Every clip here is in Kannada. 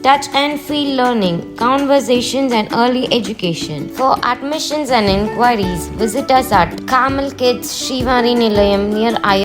touch and feel learning, conversations, and early education. For admissions and inquiries, visit us at Carmel Kids Shivari Nilayam near I.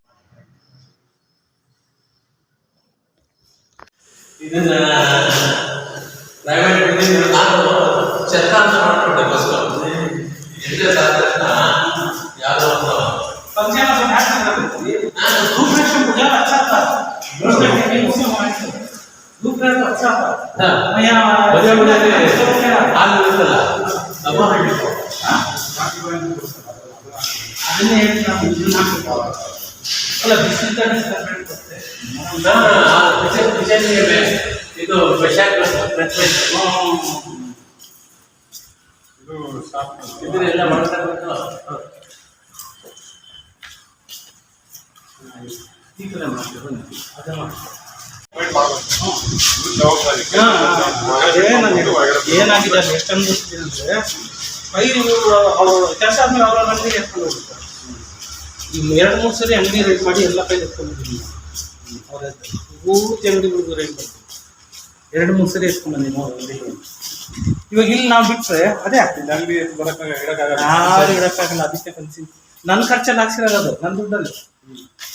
ಈ ಕಡೆ ಮಾಡ್ತೀವಿ. ಏನಾಗಿದೆ ಅಲ್ಲಿ? ಎಷ್ಟು ಅನ್ಭವಿಸ್ತೀನಿ ಅಂದ್ರೆ ಪೈರು ಅವರು ಕೆಲಸ ಆದ್ಮೇಲೆ ಅವರ ಅಂಗಡಿಗೆ ಎತ್ಕೊಂಡು ಹೋಗ್ತಾರೆ ಈ ಎರಡು, ಮೂರು ಸರಿ ಅಂಗಡಿ ರೇಟ್ ಮಾಡಿ ಎಲ್ಲ ಪೈರು ಎತ್ಕೊಂಡು ಹೋಗಿದ್ದೀನಿ ಅವ್ರ ಪೂರ್ತಿ ಅಂಗಡಿಗಳಿಗೂ ರೇಟ್ ಬರ್ತೀವಿ ಎರಡು, ಮೂರು ಸರಿ ಎತ್ಕೊಂಡು ಬಂದಿದ್ದೀನಿ ಅಂಗಡಿಗೆ. ಇವಾಗ ಇಲ್ಲಿ ನಾವು ಬಿಟ್ರೆ ಅದೇ ಆಗ್ತಿದೆ ಅಂಗಡಿ ಬರಕ್ಕಾಗ ಇಡಕ್ಕಾಗಲ್ಲ ಯಾರು ಇಡಕ್ಕಾಗಲ್ಲ ಅದಕ್ಕೆ ಕನ್ಸಿ ನನ್ನ ಖರ್ಚಲ್ಲಿ ಹಾಕ್ಸಿರೋದು ನನ್ನ ದುಡ್ಡಲ್ಲಿ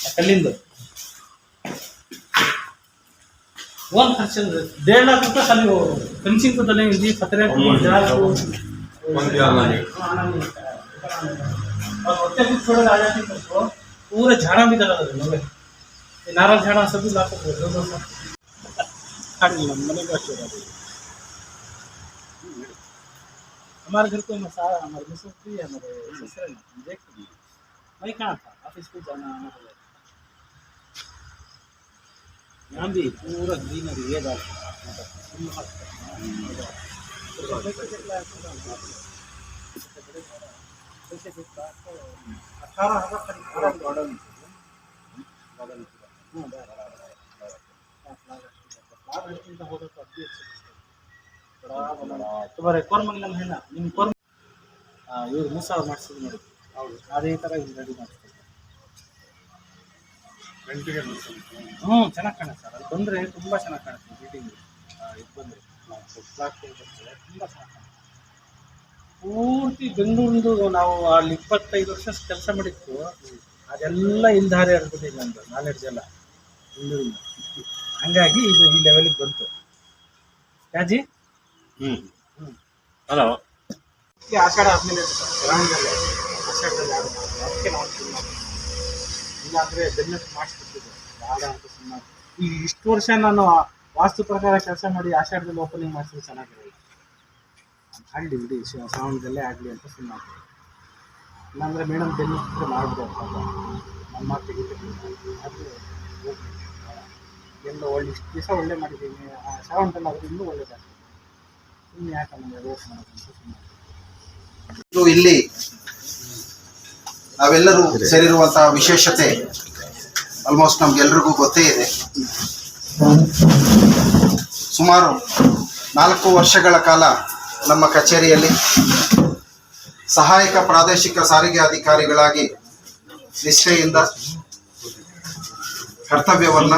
ಆ ಕಲ್ಲಿಂದು ಒಂದು ಖರ್ಚು ಅಂದ್ರೆ ದೇಡ್ लाख रुपये खाली वो फेंसिंग को डलेंगे जी खतरे को जाल को ಒಂದು ಯಾರ್ನಾಗಿ. हाँ, आना नहीं होता है। और होते भी थोड़ा आ जाती है तो पूरे झाड़ा भी लगा देते लोग ये नारल झाड़ा सभी लाखों को दो दो सौ खाली हम मने का छोड़ा हमारे घर को मसाला हमारे में फ्री है हमारे ससुराल देख भी मैं कहाँ था आप इसको जाना आना हो यहाँ भी पूरा ग्रीनरी है दाल अठारह हज़ार करीब गार्डन तो अभी अच्छा ಬರೀ ಕೋರ್ಮಂಗ್ ನಮ್ಮ ಹೆಣ್ಣ ನಿಮ್ ಕೋರ್ಮ ಇವ್ರು ಮೂರು ಸಾವಿರ ಮಾಡಿಸಿದ್ರು ನೋಡಿ. ಹೌದು ಅದೇ ಥರ ಇಲ್ಲಿ ರೆಡಿ ಮಾಡಿಸ್ತೀವಿ ಹ್ಞೂ ಚೆನ್ನಾಗಿ ಕಾಣುತ್ತೆ ಸರ್. ಅಲ್ಲಿ ಬಂದರೆ ತುಂಬ ಚೆನ್ನಾಗಿ ಕಾಣುತ್ತೆ ಮೀಟಿಂಗ್ ಇದು ಬಂದರೆ ಬರ್ತದೆ ತುಂಬ ಚೆನ್ನಾಗಿ ಕಾಣುತ್ತೆ. ಪೂರ್ತಿ ಬೆಂಗಳೂರಿಂದು ನಾವು ಅಲ್ಲಿ ಇಪ್ಪತ್ತೈದು ವರ್ಷ ಕೆಲಸ ಮಾಡಿತ್ತು ಅದೆಲ್ಲ ಇಲ್ದಾರೆ ಇಲ್ದಾರಿ ಇರ್ಬೋದಿಲ್ಲ ನಂದು ನಾಲೆಡ್ಜ್ ಎಲ್ಲ. ಬೆಂಗಳೂರಿಂದ. ಹಂಗಾಗಿ ಇದು ಈ ಲೆವೆಲಿಗೆ ಬಂತು. ಯಾಜಿ? ಹಲೋ ಈ ಆಷಾಢ ಆದ್ಮೇಲೆ ಆಷಾಢದಲ್ಲಿ ಯಾರು. ಅದಕ್ಕೆ ನಾವು ಸುಮ್ಮನೆ ಇಲ್ಲಾಂದರೆ ಬೆನ್ನತ್ತು ಮಾಡಿಸ್ಬಿಟ್ಟಿದ್ದೆ ಬೇಡ ಅಂತ ಸುಮ್ಮನೆ ಈ ಇಷ್ಟು ವರ್ಷ ನಾನು ವಾಸ್ತು ಪ್ರಕಾರ ಕೆಲಸ ಮಾಡಿ ಆಷಾಢದಲ್ಲಿ ಓಪನಿಂಗ್ ಮಾಡಿಸಿದ್ರೆ ಚೆನ್ನಾಗಿರಲ್ಲ. ಆಗಲಿ ಬಿಡಿ ಶ್ರಾವಣದಲ್ಲೇ ಆಗಲಿ ಅಂತ ಸುಮ್ಮನೆ ಇಲ್ಲಾಂದ್ರೆ ಮೇಡಮ್ ಬೆನ್ನು ಮಾಡ್ಬಿಡೋದು ಮಾಡಬೇಕು ನಮ್ಮ ಮಾತು ಎಲ್ಲ ಒಳ್ಳೆ ಇಷ್ಟು ದಿವಸ ಒಳ್ಳೆ ಮಾಡಿದ್ದೀನಿ. ಆ ಶ್ರಾವಣದಲ್ಲಿ ಆದ್ರೆ ಇನ್ನೂ ಒಳ್ಳೇದಾಗ್ತದೆ. ಇಲ್ಲಿ ನಾವೆಲ್ಲರೂ ಸೇರಿರುವಂತಹ ವಿಶೇಷತೆ ಆಲ್ಮೋಸ್ಟ್ ನಮ್ಗೆಲ್ರಿಗೂ ಗೊತ್ತೇ ಇದೆ. ಸುಮಾರು ನಾಲ್ಕು ವರ್ಷಗಳ ಕಾಲ ನಮ್ಮ ಕಚೇರಿಯಲ್ಲಿ ಸಹಾಯಕ ಪ್ರಾದೇಶಿಕ ಸಾರಿಗೆ ಅಧಿಕಾರಿಗಳಾಗಿ ನಿಷ್ಠೆಯಿಂದ ಕರ್ತವ್ಯವನ್ನ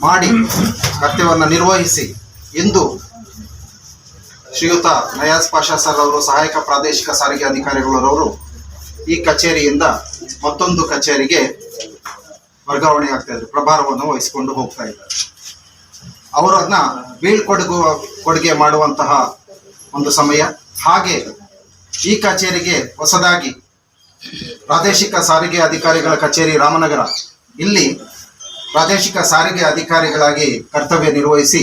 ಮಾಡಿ ಕರ್ತವ್ಯವನ್ನು ನಿರ್ವಹಿಸಿ ಇಂದು ಶ್ರೀಯುತ ನಯಾಜ್ ಪಾಷಾ ಸರ್ ಅವರು, ಸಹಾಯಕ ಪ್ರಾದೇಶಿಕ ಸಾರಿಗೆ ಅಧಿಕಾರಿಗಳವರು ಈ ಕಚೇರಿಯಿಂದ ಮತ್ತೊಂದು ಕಚೇರಿಗೆ ವರ್ಗಾವಣೆ ಆಗ್ತಾ ಇದ್ರು ಪ್ರಭಾರವನ್ನು ವಹಿಸಿಕೊಂಡು ಹೋಗ್ತಾ ಇದ್ದಾರೆ ಅವರನ್ನ ಬೀಳ್ಕೊಡುಗು ಕೊಡುಗೆ ಮಾಡುವಂತಹ ಒಂದು ಸಮಯ. ಹಾಗೆ ಈ ಕಚೇರಿಗೆ ಹೊಸದಾಗಿ ಪ್ರಾದೇಶಿಕ ಸಾರಿಗೆ ಅಧಿಕಾರಿಗಳ ಕಚೇರಿ ರಾಮನಗರ, ಇಲ್ಲಿ ಪ್ರಾದೇಶಿಕ ಸಾರಿಗೆ ಅಧಿಕಾರಿಗಳಾಗಿ ಕರ್ತವ್ಯ ನಿರ್ವಹಿಸಿ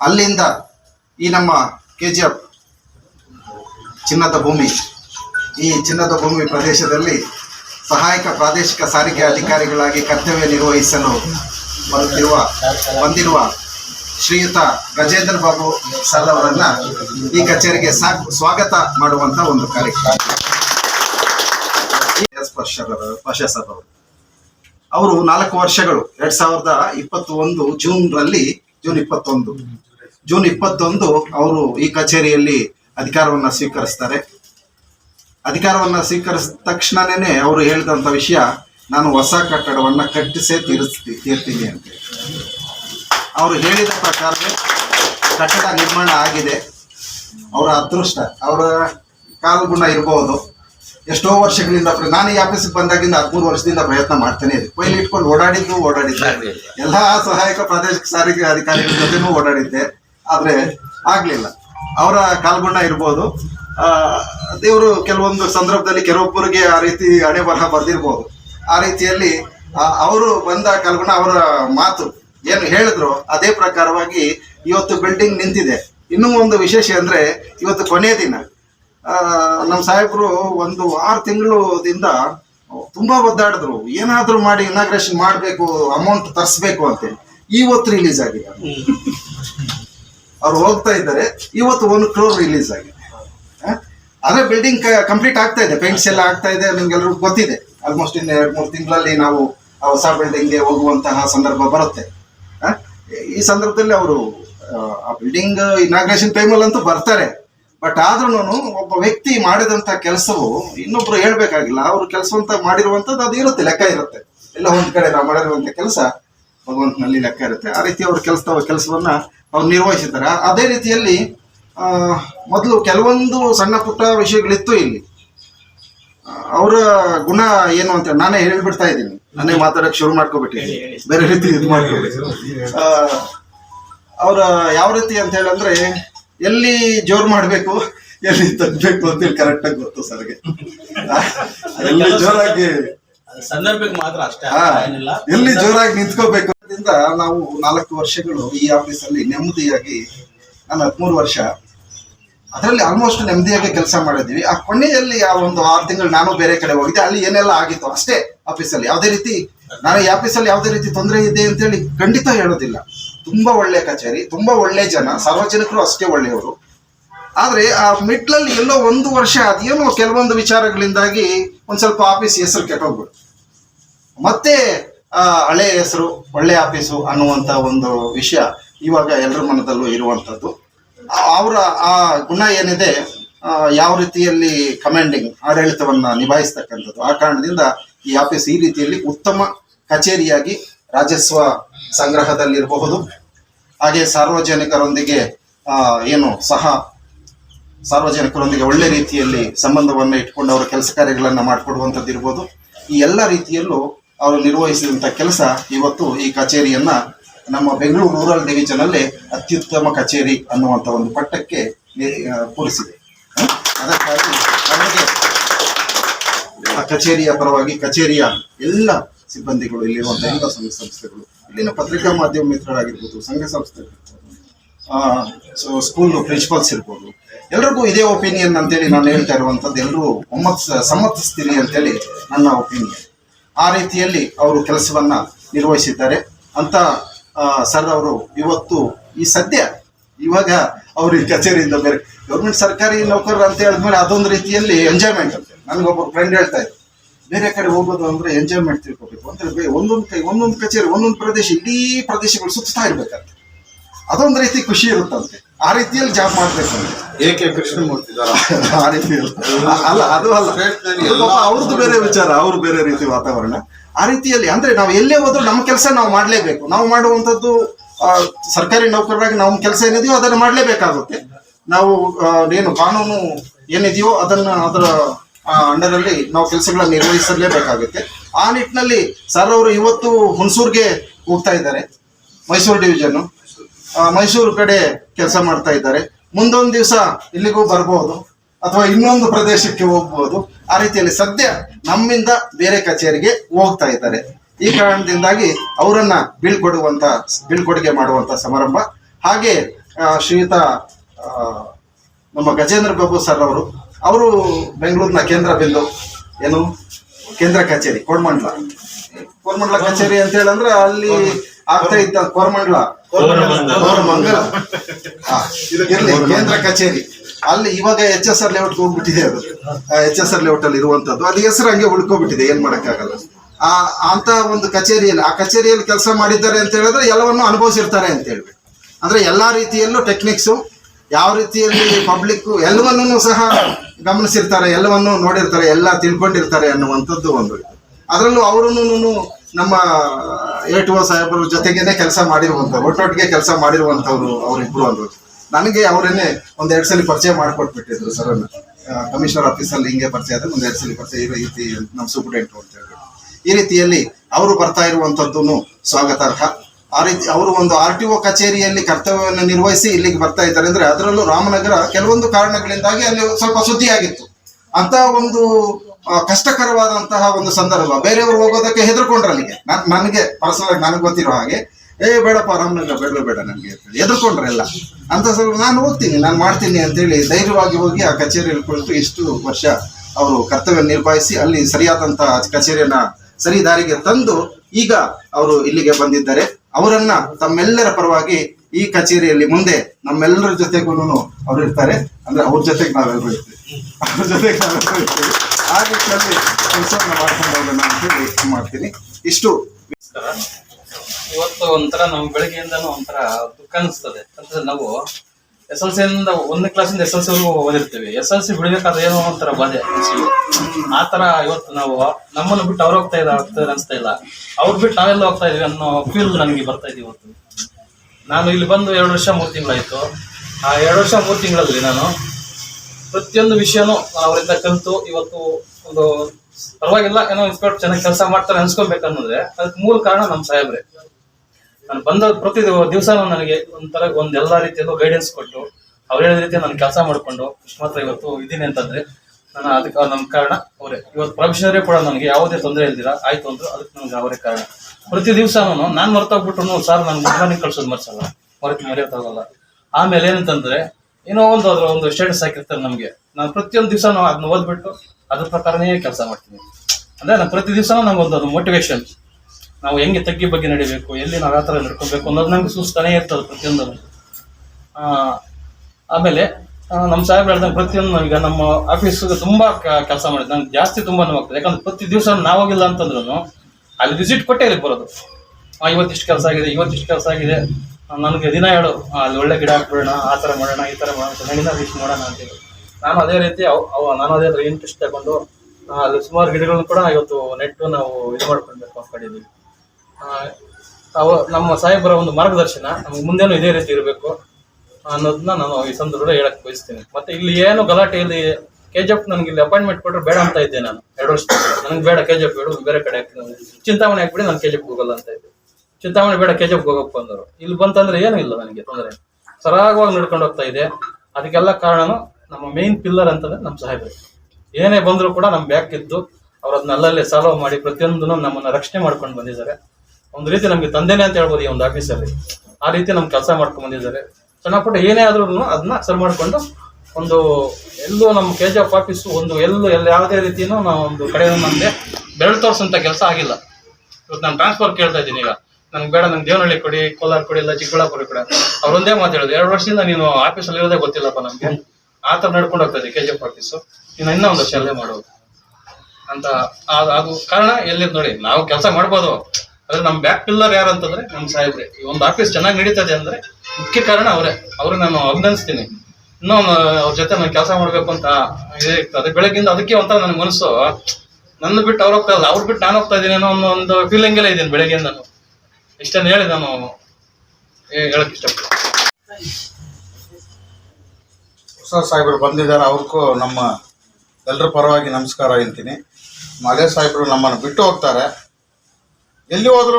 ಅಲ್ಲಿಂದ ಈ ನಮ್ಮ ಕೆ ಜಿ ಎಫ್ ಚಿನ್ನದ ಭೂಮಿ, ಈ ಚಿನ್ನದ ಭೂಮಿ ಪ್ರದೇಶದಲ್ಲಿ ಸಹಾಯಕ ಪ್ರಾದೇಶಿಕ ಸಾರಿಗೆ ಅಧಿಕಾರಿಗಳಾಗಿ ಕರ್ತವ್ಯ ನಿರ್ವಹಿಸಲು ಬರುತ್ತಿರುವ ಬಂದಿರುವ ಶ್ರೀಯುತ ಗಜೇಂದ್ರ ಬಾಬು ಸರ್ ಅವರನ್ನ ಈ ಕಚೇರಿಗೆ ಸ್ವಾಗತ ಮಾಡುವಂತ ಒಂದು ಕಾರ್ಯಕ್ರಮ. ಎಸ್ ಸರ್ ಅವರು ಅವರು. ನಾಲ್ಕು ವರ್ಷಗಳು, ಎರಡ್ ಸಾವಿರದ ಇಪ್ಪತ್ತೊಂದು ಜೂನ್ ರಲ್ಲಿ ಜೂನ್ ಇಪ್ಪತ್ತೊಂದು. ಜೂನ್ ಇಪ್ಪತ್ತೊಂದು ಅವರು ಈ ಕಚೇರಿಯಲ್ಲಿ ಅಧಿಕಾರವನ್ನು ಸ್ವೀಕರಿಸ್ತಾರೆ. ಅಧಿಕಾರವನ್ನು ಸ್ವೀಕರಿಸಿದ ತಕ್ಷಣನೇ ಅವರು ಹೇಳಿದಂತ ವಿಷಯ ನಾನು ಹೊಸ ಕಟ್ಟಡವನ್ನು ಕಟ್ಟಿಸೇ ತೀರಿಸ್ತಿ ತೀರ್ತೀನಿ ಅಂತ ಅವರು ಹೇಳಿದ ಪ್ರಕಾರವೇ ಕಟ್ಟಡ ನಿರ್ಮಾಣ ಆಗಿದೆ. ಅವರ ಅದೃಷ್ಟ ಅವರ ಕಾಲಗುಣ ಇರಬಹುದು ಎಷ್ಟೋ ವರ್ಷಗಳಿಂದ ನಾನು ಈ ಆಫೀಸಿಗೆ ಬಂದಾಗಿಂದ ಹದಿಮೂರು ವರ್ಷದಿಂದ ಪ್ರಯತ್ನ ಮಾಡ್ತೇನೆ. ಇದೆ ಕೊಯ್ಲು ಇಟ್ಕೊಂಡು ಓಡಾಡಿದ್ದು. ಓಡಾಡಿದ್ದೆ ಎಲ್ಲಾ ಸಹಾಯಕ ಪ್ರಾದೇಶಿಕ ಸಾರಿಗೆ ಅಧಿಕಾರಿಗಳ ಜೊತೆನೂ ಓಡಾಡಿದ್ದೆ. ಆದ್ರೆ ಆಗಲಿಲ್ಲ. ಅವರ ಕಾಲ್ಗುಣ ಇರ್ಬೋದು. ದೇವರು ಕೆಲವೊಂದು ಸಂದರ್ಭದಲ್ಲಿ ಕೆಲವೊಬ್ಬರಿಗೆ ಆ ರೀತಿ ಹಣೆ ಬರಹ ಬರೆದಿರ್ಬೋದು. ಆ ರೀತಿಯಲ್ಲಿ ಅವರು ಬಂದ ಕಾಲ್ಗುಣ ಅವರ ಮಾತು ಏನು ಹೇಳಿದ್ರು, ಅದೇ ಪ್ರಕಾರವಾಗಿ ಇವತ್ತು ಬಿಲ್ಡಿಂಗ್ ನಿಂತಿದೆ. ಇನ್ನೂ ಒಂದು ವಿಶೇಷ ಅಂದರೆ ಇವತ್ತು ಕೊನೆಯ ದಿನ. ನಮ್ಮ ಸಾಹೇಬರು ಒಂದು ಆರು ತಿಂಗಳದಿಂದ ತುಂಬ ಒದ್ದಾಡಿದ್ರು. ಏನಾದರೂ ಮಾಡಿ ಇನಾಗ್ರೇಷನ್ ಮಾಡಬೇಕು ಅಮೌಂಟ್ ತರಿಸ್ಬೇಕು ಅಂತೇಳಿ. ಇವತ್ತು ರಿಲೀಸ್ ಆಗಿದೆ ಅವ್ರು ಹೋಗ್ತಾ ಇದ್ದಾರೆ. ಇವತ್ತು ಒಂದು ಕ್ರೋರ್ ರಿಲೀಸ್ ಆಗಿದೆ? ಅದೇ ಬಿಲ್ಡಿಂಗ್ ಕಂಪ್ಲೀಟ್ ಆಗ್ತಾ ಇದೆ. ಪೇಂಟ್ಸ್ ಎಲ್ಲ ಆಗ್ತಾ ಇದೆ. ನಿಮ್ಗೆಲ್ರಿಗೂ ಗೊತ್ತಿದೆ. ಆಲ್ಮೋಸ್ಟ್ ಇನ್ನು ಎರಡು ಮೂರು ತಿಂಗಳಲ್ಲಿ ನಾವು ಆ ಹೊಸ ಬಿಲ್ಡಿಂಗ್ಗೆ ಹೋಗುವಂತಹ ಸಂದರ್ಭ ಬರುತ್ತೆ. ಈ ಸಂದರ್ಭದಲ್ಲಿ ಅವರು, ಆ ಬಿಲ್ಡಿಂಗ್ ಇನಾಗ್ರೇಷನ್ ಟೈಮಲ್ಲಿ ಅಂತೂ ಬರ್ತಾರೆ. ಬಟ್ ಆದ್ರೂ ಒಬ್ಬ ವ್ಯಕ್ತಿ ಮಾಡಿದಂತ ಕೆಲಸವು ಇನ್ನೊಬ್ರು ಹೇಳ್ಬೇಕಾಗಿಲ್ಲ. ಅವ್ರು ಕೆಲಸ ಅಂತ ಮಾಡಿರುವಂತದ್ದು ಅದು ಇರುತ್ತೆ, ಲೆಕ್ಕ ಇರುತ್ತೆ. ಎಲ್ಲ ಒಂದ್ ಕಡೆ ನಾವು ಮಾಡಿರುವಂತ ಕೆಲಸ ಭಗವಂತನಲ್ಲಿ ಲೆಕ್ಕ ಇರುತ್ತೆ. ಆ ರೀತಿ ಅವ್ರ ಕೆಲಸ, ಕೆಲಸವನ್ನ ಅವ್ರು ನಿರ್ವಹಿಸಿದ್ದಾರೆ ಅದೇ ರೀತಿಯಲ್ಲಿ ಮೊದಲು ಕೆಲವೊಂದು ಸಣ್ಣ ಪುಟ್ಟ ವಿಷಯಗಳಿತ್ತು ಇಲ್ಲಿ. ಅವರ ಗುಣ ಏನು ಅಂತ ನಾನೇ ಹೇಳ್ಬಿಡ್ತಾ ಇದ್ದೀನಿ. ನಾನೇ ಮಾತಾಡಕ್ ಶುರು ಮಾಡ್ಕೊಬಿಟ್ಟಿದ್ದೀನಿ. ಬೇರೆ ರೀತಿ ಇದು ಮಾಡ್ಕೊಬಿಟ್ಟು ಅವರ ಯಾವ ರೀತಿ ಅಂತ ಹೇಳಂದ್ರೆ ಎಲ್ಲಿ ಜೋರ್ ಮಾಡ್ಬೇಕು ಎಲ್ಲಿ ತಗ್ಬೇಕು ಅಂತೇಳಿ ಕರೆಕ್ಟ್ ಆಗಿ ಗೊತ್ತು ಸರ್ಗೆ. ಎಲ್ಲಿ ಜೋರಾಗಿ ಸಂದರ್ಭಕ್ಕೆ ಮಾತ್ರ ಅಷ್ಟೇ ಏನಿಲ್ಲ. ಎಲ್ಲಿ ಜೋರಾಗಿ ನಿಂತ್ಕೋಬೇಕು ಅದರಿಂದ ನಾವು ನಾಲ್ಕು ವರ್ಷಗಳು ಈ ಆಫೀಸಲ್ಲಿ ನೆಮ್ಮದಿಯಾಗಿ ನಾನು ಹದಿಮೂರು ವರ್ಷ ಅದರಲ್ಲಿ ಆಲ್ಮೋಸ್ಟ್ ನೆಮ್ಮದಿಯಾಗಿ ಕೆಲಸ ಮಾಡಿದ್ವಿ. ಆ ಕೊನೆಯಲ್ಲಿ ಆ ಒಂದು ಆರು ತಿಂಗಳು ನಾನು ಬೇರೆ ಕಡೆ ಹೋಗಿದ್ದೆ. ಅಲ್ಲಿ ಏನೆಲ್ಲ ಆಗಿತ್ತು ಅಷ್ಟೇ ಆಫೀಸಲ್ಲಿ ಯಾವುದೇ ರೀತಿ ನಾನು ಈ ಆಫೀಸಲ್ಲಿ ಯಾವುದೇ ರೀತಿ ತೊಂದರೆ ಇದೆ ಅಂತೇಳಿ ಖಂಡಿತ ಹೇಳೋದಿಲ್ಲ. ತುಂಬಾ ಒಳ್ಳೆ ಕಚೇರಿ ತುಂಬಾ ಒಳ್ಳೆ ಜನ ಸಾರ್ವಜನಿಕರು ಅಷ್ಟೇ ಒಳ್ಳೆಯವರು. ಆದ್ರೆ ಆ ಮಿಡ್ಲಲ್ಲಿ ಎಲ್ಲೋ ಒಂದು ವರ್ಷ ಅದೇನೋ ಕೆಲವೊಂದು ವಿಚಾರಗಳಿಂದಾಗಿ ಒಂದ್ ಸ್ವಲ್ಪ ಆಫೀಸ್ ಹೆಸರು ಕೆಟ್ಟೋಗ್ಬಿಡ್ತು ಮತ್ತೆ, ಆ, ಹಳೆ ಹೆಸರು, ಒಳ್ಳೆ ಆಫೀಸು ಅನ್ನುವಂತ ಒಂದು ವಿಷಯ ಇವಾಗ ಎಲ್ಲರ ಮನದಲ್ಲೂ ಇರುವಂತದ್ದು ಅವರ, ಆ ಗುಣ ಏನಿದೆ ಯಾವ ರೀತಿಯಲ್ಲಿ ಕಮಾಂಡಿಂಗ್ ಆಡಳಿತವನ್ನ ನಿಭಾಯಿಸ್ತಕ್ಕಂಥದ್ದು. ಆ ಕಾರಣದಿಂದ ಈ ಆಫೀಸ್ ಈ ರೀತಿಯಲ್ಲಿ ಉತ್ತಮ ಕಚೇರಿಯಾಗಿ ರಾಜಸ್ವ ಸಂಗ್ರಹದಲ್ಲಿರಬಹುದು. ಹಾಗೆ ಸಾರ್ವಜನಿಕರೊಂದಿಗೆ ಏನು ಸಹ ಸಾರ್ವಜನಿಕರೊಂದಿಗೆ ಒಳ್ಳೆ ರೀತಿಯಲ್ಲಿ ಸಂಬಂಧವನ್ನು ಇಟ್ಕೊಂಡು ಅವರ ಕೆಲಸ ಕಾರ್ಯಗಳನ್ನು ಮಾಡಿಕೊಡುವಂಥದ್ದು ಇರ್ಬೋದು. ಈ ಎಲ್ಲ ರೀತಿಯಲ್ಲೂ ಅವರು ನಿರ್ವಹಿಸಿದಂಥ ಕೆಲಸ ಇವತ್ತು ಈ ಕಚೇರಿಯನ್ನ ನಮ್ಮ ಬೆಂಗಳೂರು ರೂರಲ್ ಡಿವಿಷನ್ ಅಲ್ಲಿ ಅತ್ಯುತ್ತಮ ಕಚೇರಿ ಅನ್ನುವಂಥ ಒಂದು ಪಟ್ಟಕ್ಕೆ ಪೂರಿಸಿದೆ ಅದಕ್ಕಾಗಿ ಅವರಿಗೆ ಆ ಕಚೇರಿಯ ಪರವಾಗಿ ಕಚೇರಿಯ ಎಲ್ಲ ಸಿಬ್ಬಂದಿಗಳು, ಇಲ್ಲಿರುವಂಥ ಎಲ್ಲ ಸಂಘ ಸಂಸ್ಥೆಗಳು, ಇಲ್ಲಿನ ಪತ್ರಿಕಾ ಮಾಧ್ಯಮ ಮಿತ್ರರಾಗಿರ್ಬೋದು, ಸಂಘ ಸಂಸ್ಥೆಗಳು ಸ್ಕೂಲ್ ಪ್ರಿನ್ಸಿಪಾಲ್ಸ್ ಇರ್ಬೋದು ಎಲ್ರಿಗೂ ಇದೇ ಒಪಿನಿಯನ್ ಅಂತೇಳಿ ನಾನು ಹೇಳ್ತಾ ಇರುವಂಥದ್ದು ಎಲ್ಲರೂ ಒಮ್ಮತ್ ಸಮ್ಮತಿಸ್ತೀರಿ ಅಂತೇಳಿ ನನ್ನ ಒಪಿನಿಯನ್ ಆ ರೀತಿಯಲ್ಲಿ ಅವರು ಕೆಲಸವನ್ನ ನಿರ್ವಹಿಸಿದ್ದಾರೆ. ಅಂತ ಸರ್ ಅವರು ಇವತ್ತು ಈ ಸದ್ಯ ಇವಾಗ ಅವರು ಈ ಕಚೇರಿಯಿಂದ ಬೇರೆ ಗೌರ್ಮೆಂಟ್ ಸರ್ಕಾರಿ ನೌಕರರು ಅಂತ ಹೇಳಿದ್ಮೇಲೆ ಅದೊಂದು ರೀತಿಯಲ್ಲಿ ಎಂಜಾಯ್ಮೆಂಟ್ ಅಂತ ನನಗೊಬ್ಬ ಫ್ರೆಂಡ್ ಹೇಳ್ತಾ ಇದ್ರು ಬೇರೆ ಕಡೆ ಹೋಗೋದು ಅಂದರೆ ಎಂಜಾಯ್ಮೆಂಟ್ ತಿಳ್ಕೊಬೇಕು. ಅಂದರೆ ಒಂದೊಂದು ಕೈ, ಒಂದೊಂದು ಕಚೇರಿ, ಒಂದೊಂದು ಪ್ರದೇಶ ಇಡೀ ಪ್ರದೇಶಗಳು ಸುತ್ತಾ ಇರ್ಬೇಕಂತೆ. ಅದೊಂದು ರೀತಿ ಖುಷಿ ಇರುತ್ತಂತೆ. ಆ ರೀತಿಯಲ್ಲಿ ಜಾಬ್ ಮಾಡ್ಬೇಕು ಏಕೆ ಕೃಷ್ಣಮೂರ್ತಿ ಆ ರೀತಿ ಅಲ್ಲ ಅದು ಅಲ್ಲ. ಅವ್ರದ್ದು ಬೇರೆ ವಿಚಾರ ಅವ್ರು ಬೇರೆ ರೀತಿ ವಾತಾವರಣ. ಆ ರೀತಿಯಲ್ಲಿ ಅಂದ್ರೆ ನಾವು ಎಲ್ಲೇ ಹೋದ್ರು ನಮ್ಮ ಕೆಲಸ ನಾವು ಮಾಡ್ಲೇಬೇಕು. ನಾವು ಮಾಡುವಂತದ್ದು ಆ, ಸರ್ಕಾರಿ ನೌಕರರಾಗಿ ನಮ್ಮ ಕೆಲಸ ಏನಿದೆಯೋ ಅದನ್ನ ಮಾಡ್ಲೇಬೇಕಾಗುತ್ತೆ. ನಾವು ಏನು ಕಾನೂನು ಏನಿದೆಯೋ ಅದನ್ನ ಅದರ ಅಂಡರಲ್ಲಿ ನಾವು ಕೆಲಸಗಳನ್ನ ನಿರ್ವಹಿಸಲೇಬೇಕಾಗುತ್ತೆ. ಆ ನಿಟ್ಟಿನಲ್ಲಿ ಸರ್ ಅವರು ಇವತ್ತು ಹುಣಸೂರ್ಗೆ ಹೋಗ್ತಾ ಇದ್ದಾರೆ ಮೈಸೂರು ಡಿವಿಷನ್ ಮೈಸೂರು ಕಡೆ ಕೆಲಸ ಮಾಡ್ತಾ ಇದ್ದಾರೆ. ಮುಂದೊಂದು ದಿವಸ ಇಲ್ಲಿಗೂ ಬರಬಹುದು ಅಥವಾ ಇನ್ನೊಂದು ಪ್ರದೇಶಕ್ಕೆ ಹೋಗ್ಬೋದು. ಆ ರೀತಿಯಲ್ಲಿ ಸದ್ಯ ನಮ್ಮಿಂದ ಬೇರೆ ಕಚೇರಿಗೆ ಹೋಗ್ತಾ ಇದ್ದಾರೆ. ಈ ಕಾರಣದಿಂದಾಗಿ ಅವರನ್ನ ಬೀಳ್ಕೊಡುವಂತ, ಬೀಳ್ಕೊಡುಗೆ ಮಾಡುವಂತ ಸಮಾರಂಭ. ಹಾಗೆ ಶ್ರೀಯುತ ನಮ್ಮ ಗಜೇಂದ್ರ ಬಾಬು ಸರ್ ಅವರು ಅವರು ಬೆಂಗಳೂರಿನ ಕೇಂದ್ರ ಬಿಂದು, ಏನು, ಕೇಂದ್ರ ಕಚೇರಿ, ಕೋಡ್ಮಂಡ್ಲ. ಕೋಡ್ಮಂಡ್ಲ ಕಚೇರಿ ಅಂತ ಹೇಳಂದ್ರೆ ಅಲ್ಲಿ ಆಗ್ತಾ ಇದ್ದ ಕೋರಮಂಡಲ ಕೋರಮಂಗಲ. ಇರ್ಲಿ, ಕೇಂದ್ರ ಕಚೇರಿ. ಅಲ್ಲಿ ಇವಾಗ ಎಚ್ ಎಸ್ ಆರ್ ಲೇಔಟ್ ಹೋಗ್ಬಿಟ್ಟಿದೆ ಅದು. ಎಚ್ ಎಸ್ ಆರ್ ಲೇಔಟ್ ಅಲ್ಲಿ ಇರುವಂತದ್ದು. ಅಲ್ಲಿ ಹೆಸರು ಹಂಗೆ ಉಳ್ಕೊಬಿಟ್ಟಿದೆ ಏನ್ ಮಾಡಕ್ಕಾಗಲ್ಲ. ಆ ಅಂತ ಒಂದು ಕಚೇರಿಯಲ್ಲಿ ಆ ಕಚೇರಿಯಲ್ಲಿ ಕೆಲಸ ಮಾಡಿದ್ದಾರೆ ಅಂತ ಹೇಳಿದ್ರೆ ಎಲ್ಲವನ್ನು ಅನುಭವಿಸಿರ್ತಾರೆ ಅಂತ ಹೇಳ್ಬೇಕು ಅಂದ್ರೆ ಎಲ್ಲಾ ರೀತಿಯಲ್ಲೂ ಟೆಕ್ನಿಕ್ಸು ಯಾವ ರೀತಿಯಲ್ಲಿ ಪಬ್ಲಿಕ್ ಎಲ್ಲವನ್ನೂ ಸಹ ಗಮನಿಸಿರ್ತಾರೆ ಎಲ್ಲವನ್ನು ನೋಡಿರ್ತಾರೆ ಎಲ್ಲ ತಿಳ್ಕೊಂಡಿರ್ತಾರೆ ಅನ್ನುವಂಥದ್ದು ಒಂದು ಅದರಲ್ಲೂ ಅವರು ನಮ್ಮ ಎ ಟು ಸಾಹೇಬರ ಜೊತೆಗೇನೆ ಕೆಲಸ ಮಾಡಿರುವಂಥವ್ರು, ಒಟ್ಟೊಟ್ಟಿಗೆ ಕೆಲಸ ಮಾಡಿರುವಂಥವ್ರು ಅವರಿಬ್ರು ಅಂದ್ರು. ನನಗೆ ಅವರೇನೆ ಒಂದೆರಡು ಸಲ ಪರಿಚಯ ಮಾಡಿಕೊಟ್ಬಿಟ್ಟಿದ್ರು ಸರ್ ಕಮಿಷನರ್ ಆಫೀಸಲ್ಲಿ ಹಿಂಗೆ ಪರಿಚಯ ಆದ್ರೆ ಒಂದೆರಡು ಸಲ ಪರಿಚಯ ಈ ರೀತಿ ನಮ್ಮ ಸೂಪರ್ಡೆಂಟ್ ಅಂತ ಹೇಳಿ ಈ ರೀತಿಯಲ್ಲಿ ಅವರು ಬರ್ತಾ ಇರುವಂಥದ್ದು ಸ್ವಾಗತಾರ್ಹ. ಆ ರೀತಿ ಅವರು ಒಂದು ಆರ್ ಟಿ ಒ ಕಚೇರಿಯಲ್ಲಿ ಕರ್ತವ್ಯವನ್ನು ನಿರ್ವಹಿಸಿ ಇಲ್ಲಿಗೆ ಬರ್ತಾ ಇದ್ದಾರೆ ಅಂದ್ರೆ ಅದರಲ್ಲೂ ರಾಮನಗರ ಕೆಲವೊಂದು ಕಾರಣಗಳಿಂದಾಗಿ ಅಲ್ಲಿ ಸ್ವಲ್ಪ ಸುದ್ದಿಯಾಗಿತ್ತು. ಅಂತ ಒಂದು ಕಷ್ಟಕರವಾದಂತಹ ಒಂದು ಸಂದರ್ಭ. ಬೇರೆಯವರು ಹೋಗೋದಕ್ಕೆ ಹೆದರ್ಕೊಂಡ್ರೆ ಅಲ್ಲಿಗೆ. ನಾನ್- ನನಗೆ ಪರ್ಸನಲ್ ಆಗಿ ನನಗೆ ಗೊತ್ತಿರೋ ಹಾಗೆ, ಏ, ಬೇಡಪ್ಪ, ರಾಮನಗರ ಬೇಡ ಬೇಡ ನನಗೆ ಹೆದರ್ಕೊಂಡ್ರೆ ಎಲ್ಲ. ಅಂತ ಸ್ವಲ್ಪ ನಾನು ಹೋಗ್ತೀನಿ, ನಾನು ಮಾಡ್ತೀನಿ ಅಂತೇಳಿ ಧೈರ್ಯವಾಗಿ ಹೋಗಿ ಆ ಕಚೇರಿಯಲ್ಲಿ ಕುಳಿತು ಇಷ್ಟು ವರ್ಷ ಅವರು ಕರ್ತವ್ಯ ನಿರ್ವಹಿಸಿ ಅಲ್ಲಿ ಸರಿಯಾದಂತಹ ಕಚೇರಿಯನ್ನ ಸರಿ ದಾರಿಗೆ ತಂದು ಈಗ ಅವರು ಇಲ್ಲಿಗೆ ಬಂದಿದ್ದಾರೆ. ಅವರನ್ನ ತಮ್ಮೆಲ್ಲರ ಪರವಾಗಿ ಈ ಕಚೇರಿಯಲ್ಲಿ ಮುಂದೆ ನಮ್ಮೆಲ್ಲರ ಜೊತೆಗೂ ಅವರು ಇರ್ತಾರೆ. ಅಂದ್ರೆ ಅವ್ರ ಜೊತೆಗೆ ನಾವೆಲ್ಲರೂ ಇರ್ತೀವಿ. ಅವ್ರ ಜೊತೆಗೆ ನಾವೆಲ್ಲರೂ ಇರ್ತೀವಿ. ಆ ರೀತಿಯಲ್ಲಿ ಕೆಲಸವನ್ನ ಮಾಡ್ಕೊಂಡು ಹೋಗೋಣ ಅಂತೇಳಿ ಮಾಡ್ತೀನಿ. ಇಷ್ಟು. ಇವತ್ತು ಒಂಥರ ನಮ್ಗೆ ಬೆಳಗ್ಗೆಯಿಂದನೂ ಒಂಥರ ದುಃಖ ಅನಿಸ್ತದೆ. ಅಂದ್ರೆ ನಾವು ಎಸ್ ಎಲ್ ಸಿಯಿಂದ ಒಂದನೇ ಕ್ಲಾಸಿಂದ ಎಸ್ ಎಲ್ ಸಿ ವರೆಗೂ ಓದಿರ್ತೀವಿ. ಎಸ್ ಎಲ್ ಸಿ ಬಿಡಬೇಕಾದ್ರೆ ಏನೋ ಒಂಥರ ಬಾಧೆ ಆ ಇವತ್ತು ನಾವು ನಮ್ಮನ್ನು ಬಿಟ್ಟು ಅವ್ರು ಹೋಗ್ತಾ ಇದ್ದಾರೆ ಆಗ್ತಾರೆ ಅನ್ಸ್ತಾ ಇಲ್ಲ. ಅವ್ರು ಬಿಟ್ಟು ನಾವೆಲ್ಲ ಹೋಗ್ತಾ ಇದೀವಿ ಅನ್ನೋ ಫೀಲ್ ನನಗೆ ಬರ್ತಾ ಇದೆ ಇವತ್ತು. ನಾನು ಇಲ್ಲಿ ಬಂದು ಎರಡು ವರ್ಷ ಮೂರು ತಿಂಗಳಾಯಿತು. ಆ ಎರಡು ವರ್ಷ ಮೂರು ತಿಂಗಳಲ್ಲಿ ನಾನು ಪ್ರತಿಯೊಂದು ವಿಷಯನೂ ನಾನು ಅವರಿಂದ ಕಲಿತು ಇವತ್ತು ಒಂದು ಪರವಾಗಿಲ್ಲ, ಏನೋ ಇನ್ಸ್ಪೆಕ್ಟರ್ ಚೆನ್ನಾಗಿ ಕೆಲಸ ಮಾಡ್ತಾರೆ ಅನ್ಸ್ಕೊಬೇಕನ್ನೋದ್ರೆ ಅದಕ್ಕೆ ಮೂಲ ಕಾರಣ ನಮ್ಮ ಸಾಹೇಬ್ರೆ. ನಾನು ಬಂದ ಪ್ರತಿ ದಿವಸನೂ ನನಗೆ ಒಂಥರ ಒಂದ್ ಎಲ್ಲಾ ರೀತಿಯಲ್ಲೂ ಗೈಡೆನ್ಸ್ ಕೊಟ್ಟು ಅವ್ರು ಹೇಳಿದ ರೀತಿ ನಾನು ಕೆಲಸ ಮಾಡ್ಕೊಂಡು ಇಷ್ಟು ಮಾತ್ರ ಇವತ್ತು ಇದ್ದೀನಿ ಅಂತಂದ್ರೆ ನಾನು ಅದಕ್ಕೆ ನಮ್ಮ ಕಾರಣ ಅವರೇ. ಇವತ್ತು ಪ್ರೊಫೆಷನರೇ ಕೂಡ ನನಗೆ ಯಾವುದೇ ತೊಂದರೆ ಇಲ್ದಿರ, ಆಯ್ತು ಅಂದ್ರೆ ಅದಕ್ಕೆ ನನಗೆ ಅವರೇ ಕಾರಣ. ಪ್ರತಿ ದಿವಸನೂ ನಾನು ಮರ್ತೋಗ್ಬಿಟ್ರು ಸರ್ ನಾನು ಗುಡ್ ಕಳ್ಸೋದು ಮರ್ಸಲ್ಲ ಮರೆತು ಮರೆಯೋಕ್ಕಾಗಲ್ಲ ಆಮೇಲೆ ಏನಂತಂದ್ರೆ ಏನೋ ಒಂದು ಅದ್ರ ಒಂದು ಸ್ಟೇಟಸ್ ಹಾಕಿರ್ತಾರೆ ನಮಗೆ. ನಾನು ಪ್ರತಿಯೊಂದು ದಿವಸ ಅದನ್ನ ಓದ್ಬಿಟ್ಟು ಅದ್ರ ಪ್ರಕಾರನೇ ಕೆಲಸ ಮಾಡ್ತೀನಿ. ಅಂದ್ರೆ ನಾನು ಪ್ರತಿ ದಿವಸ ನಂಗೆ ಒಂದು ಅದು ಮೋಟಿವೇಶನ್ ನಾವು ಹೆಂಗೆ ತಗ್ಗಿ ಬಗ್ಗೆ ನಡಿಬೇಕು, ಎಲ್ಲಿ ನಾವು ಯಾವ ಥರ ನಡ್ಕೊಬೇಕು ಅನ್ನೋದು ನಮ್ಗೆ ಸೂಸ್ತಾನೆ ಇರ್ತದೆ ಪ್ರತಿಯೊಂದು ಆಮೇಲೆ ನಮ್ಮ ಸಾಹೇಬ್ರು ಹೇಳ್ದಂಗೆ ಪ್ರತಿಯೊಂದು ನಾವೀಗ ನಮ್ಮ ಆಫೀಸ್ ತುಂಬಾ ಕೆಲಸ ಮಾಡಿದ್ ನಂಗೆ ಜಾಸ್ತಿ ತುಂಬ ನೋವಾಗ್ತದೆ ಯಾಕಂದ್ರೆ ಪ್ರತಿ ದಿವಸ ನಾವಾಗಿಲ್ಲ ಅಂತಂದ್ರೂ ಅಲ್ಲಿ ವಿಸಿಟ್ ಕೊಟ್ಟೇ ಇಲ್ಲಿ ಬರೋದು. ಇವತ್ತಿಷ್ಟು ಕೆಲಸ ಆಗಿದೆ, ಇವತ್ತಿಷ್ಟು ಕೆಲಸ ಆಗಿದೆ. ನನಗೆ ದಿನ ಹೇಳು ಅಲ್ಲಿ ಒಳ್ಳೆ ಗಿಡ ಹಾಕ್ಬಿಡೋಣ ಆ ಥರ ಮಾಡೋಣ ಈ ಥರ ಮಾಡೋಣ ಚೆನ್ನಾಗಿಂದ ವಿಶ್ ಮಾಡೋಣ ಅಂತೇಳಿ ನಾನು ಅದೇ ರೀತಿ ಅವು ನಾನು ಅದೇ ಥರ ಇಂಟ್ರೆಸ್ಟ್ ತಗೊಂಡು ಅಲ್ಲಿ ಸುಮಾರು ಗಿಡಗಳನ್ನ ಕೂಡ ಇವತ್ತು ನೆಟ್ಟು ನಾವು ಇದು ಮಾಡ್ಕೊಳ್ಬೇಕು ಅನ್ಕೊಂಡಿದ್ದೀವಿ ಆ, ಅವ ನಮ್ಮ ಸಾಹೇಬರ ಒಂದು ಮಾರ್ಗದರ್ಶನ ನಮ್ಗೆ ಮುಂದೇನು ಇದೇ ರೀತಿ ಇರಬೇಕು ಅನ್ನೋದನ್ನ ನಾನು ಈ ಸಂದರ್ಭದಲ್ಲಿ ಹೇಳಕ್ಕೆ ಬಯಸ್ತೀನಿ. ಮತ್ತೆ ಇಲ್ಲಿ ಏನು ಗಲಾಟೆ ಇಲ್ಲಿ ಕೆ ಜಿ ಎಫ್ ನನಗೆ ಇಲ್ಲಿ ಅಪಾಯಿಂಟ್ಮೆಂಟ್ ಕೊಟ್ಟರೆ ಬೇಡ ಅಂತ ಇದ್ದೆ ನಾನು. ಎರಡು ವರ್ಷ ನನಗೆ ಬೇಡ ಕೆ ಜಿ ಎಫ್ ಬೇಡ ಬೇರೆ ಕಡೆ ಹಾಕ್ತೀನಿ. ಚಿಂತಾಮಣಿ ಹಾಕ್ಬಿಡಿ ನಾನು ಕೆ ಜಿ ಎಫ್ ಹೋಗಲ್ಲ ಅಂತ ಇದ್ದೆ. ಚಿಂತಾಮಣಿ ಬೇಡ ಕೆ ಜಿ ಎಫ್ ಹೋಗಪ್ಪ ಅಂದರು. ಇಲ್ಲಿ ಬಂತಂದ್ರೆ ಏನೂ ಇಲ್ಲ ನನಗೆ ತೊಂದರೆ. ಸರಾಗವಾಗಿ ನಡ್ಕೊಂಡು ಹೋಗ್ತಾ ಇದೆ. ಅದಕ್ಕೆಲ್ಲ ಕಾರಣನು ನಮ್ಮ ಮೇನ್ ಪಿಲ್ಲರ್ ಅಂತಂದ್ರೆ ನಮ್ಮ ಸಾಹೇಬ್ರೆ. ಏನೇ ಬಂದರೂ ಕೂಡ ನಮ್ಮ ಬ್ಯಾಕ್ ಇದ್ದು ಅವ್ರು ಅದನ್ನ ಅಲ್ಲಲ್ಲೇ ಸಾಲ್ವ್ ಮಾಡಿ ಪ್ರತಿಯೊಂದನ್ನು ನಮ್ಮನ್ನ ರಕ್ಷಣೆ ಮಾಡ್ಕೊಂಡು ಬಂದಿದ್ದಾರೆ. ಒಂದು ರೀತಿ ನಮಗೆ ತಂದೆನೇ ಅಂತ ಹೇಳ್ಬೋದು ಈ ಒಂದು ಆಫೀಸಲ್ಲಿ ಆ ರೀತಿ ನಮ್ಮ ಕೆಲಸ ಮಾಡ್ಕೊಂಡು ಬಂದಿದ್ದಾರೆ. ಸಣ್ಣ ಪುಟ್ಟ ಏನೇ ಆದ್ರೂ ಅದನ್ನ ಸರಿ ಮಾಡಿಕೊಂಡು ಒಂದು ಎಲ್ಲೂ ನಮ್ಮ ಕೆ ಜಿ ಎಫ್ ಆಫೀಸ್ ಒಂದು ಎಲ್ಲೂ ಎಲ್ಲ ಯಾವುದೇ ರೀತಿಯೂ ನಾವು ಒಂದು ಕಡೆ ನಮಗೆ ಬೆರಳು ತೋರಿಸೋಂಥ ಕೆಲಸ ಆಗಿಲ್ಲ. ಇವತ್ತು ನಾನು ಟ್ರಾನ್ಸ್ಫರ್ ಕೇಳ್ತಾ ಇದ್ದೀನಿ ಈಗ. ನನಗೆ ಬೇಡ ನಂಗೆ ದೇವನಹಳ್ಳಿ ಕೊಡಿ ಕೋಲಾರ ಕೊಡಿ ಇಲ್ಲ ಚಿಕ್ಕಬಳ್ಳಾಪುರ ಕೊಡಿ ಅವ್ರೊಂದೇ ಒಂದೇ ಮಾತು ಹೇಳೋದು ಎರಡು ವರ್ಷದಿಂದ ನೀನು ಆಫೀಸಲ್ಲಿ ಇರೋದೇ ಗೊತ್ತಿಲ್ಲಪ್ಪ ನಮಗೆ. ಆ ಥರ ನಡ್ಕೊಂಡು ಹೋಗ್ತಾ ಇದೆ ಕೆ ಜಿ ಎಫ್ ಆಫೀಸು ನೀನು ಇನ್ನೂ ಒಂದು ವರ್ಷ ಅಲ್ಲೇ ಮಾಡೋದು. ಅಂತ ಅದು ಕಾರಣ ಎಲ್ಲಿದ್ ನೋಡಿ ನಾವು ಕೆಲಸ ಮಾಡ್ಬೋದು. ಅಂದ್ರೆ ನಮ್ ಬ್ಯಾಕ್ ಪಿಲ್ಲರ್ ಯಾರು ಅಂತಂದ್ರೆ ನಮ್ ಸಾಹೇಬ್ರೆ. ಈ ಒಂದು ಆಫೀಸ್ ಚೆನ್ನಾಗಿ ನಡೀತದೆ ಅಂದ್ರೆ ಮುಖ್ಯ ಕಾರಣ ಅವರೇ. ಅವ್ರಿಗೆ ನಾನು ಅಭಿನಂದಿಸ್ತೀನಿ. ಇನ್ನೂ ಅವ್ರ ಜೊತೆ ನಾನು ಕೆಲಸ ಮಾಡ್ಬೇಕು ಅಂತ ಇದೇ ಇರ್ತದೆ. ಬೆಳಗ್ಗಿಂದ ಅದಕ್ಕೆ ಒಂಥರ ನನ್ನ ಮನಸ್ಸು ನನ್ನ ಬಿಟ್ಟು ಅವ್ರು ಹೋಗ್ತಾ ಇಲ್ಲ ಅವ್ರು ಬಿಟ್ಟು ನಾನು ಹೋಗ್ತಾ ಇದ್ದೀನಿ ಅನ್ನೋ ಒಂದು ಒಂದು ಫೀಲಿಂಗ್ ಎಲ್ಲ ಇದ್ದೀನಿ ಬೆಳಗ್ಗೆ ನಾನು ಇಷ್ಟನ್ನು ಹೇಳಿ ನಾನು ಹೇಳಕ್ ಇಷ್ಟಪಡ್ತೀನಿ. ಹೊಸ ಸಾಹೇಬರು ಬಂದಿದ್ದಾರೆ, ಅವ್ರಿಗೂ ನಮ್ಮ ಎಲ್ಲರ ಪರವಾಗಿ ನಮಸ್ಕಾರ ಹೇಳ್ತೀನಿ. ಮಲೆ ಸಾಹೇಬರು ನಮ್ಮನ್ನು ಬಿಟ್ಟು ಹೋಗ್ತಾರೆ. ಎಲ್ಲಿ ಹೋದ್ರೂ